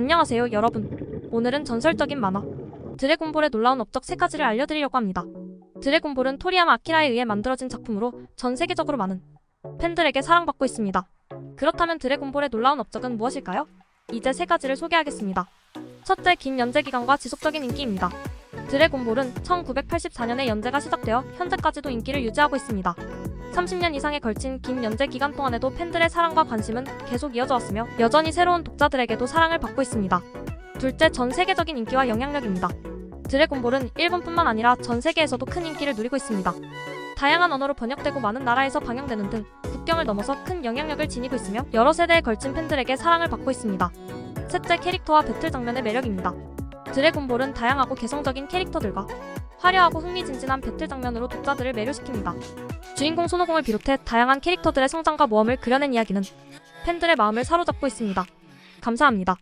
안녕하세요, 여러분. 오늘은 전설적인 만화 드래곤볼의 놀라운 업적 세 가지를 알려드리려고 합니다. 드래곤볼은 토리야마 아키라에 의해 만들어진 작품으로 전 세계적으로 많은 팬들에게 사랑받고 있습니다. 그렇다면 드래곤볼의 놀라운 업적은 무엇일까요? 이제 세 가지를 소개하겠습니다. 첫째, 긴 연재 기간과 지속적인 인기입니다. 드래곤볼은 1984년에 연재가 시작되어 현재까지도 인기를 유지하고 있습니다. 30년 이상에 걸친 긴 연재 기간 동안에도 팬들의 사랑과 관심은 계속 이어져 왔으며 여전히 새로운 독자들에게도 사랑을 받고 있습니다. 둘째, 전 세계적인 인기와 영향력입니다. 드래곤볼은 일본뿐만 아니라 전 세계에서도 큰 인기를 누리고 있습니다. 다양한 언어로 번역되고 많은 나라에서 방영되는 등 국경을 넘어서 큰 영향력을 지니고 있으며 여러 세대에 걸친 팬들에게 사랑을 받고 있습니다. 셋째, 캐릭터와 배틀 장면의 매력입니다. 드래곤볼은 다양하고 개성적인 캐릭터들과 화려하고 흥미진진한 배틀 장면으로 독자들을 매료시킵니다. 주인공 손오공을 비롯해 다양한 캐릭터들의 성장과 모험을 그려낸 이야기는 팬들의 마음을 사로잡고 있습니다. 감사합니다.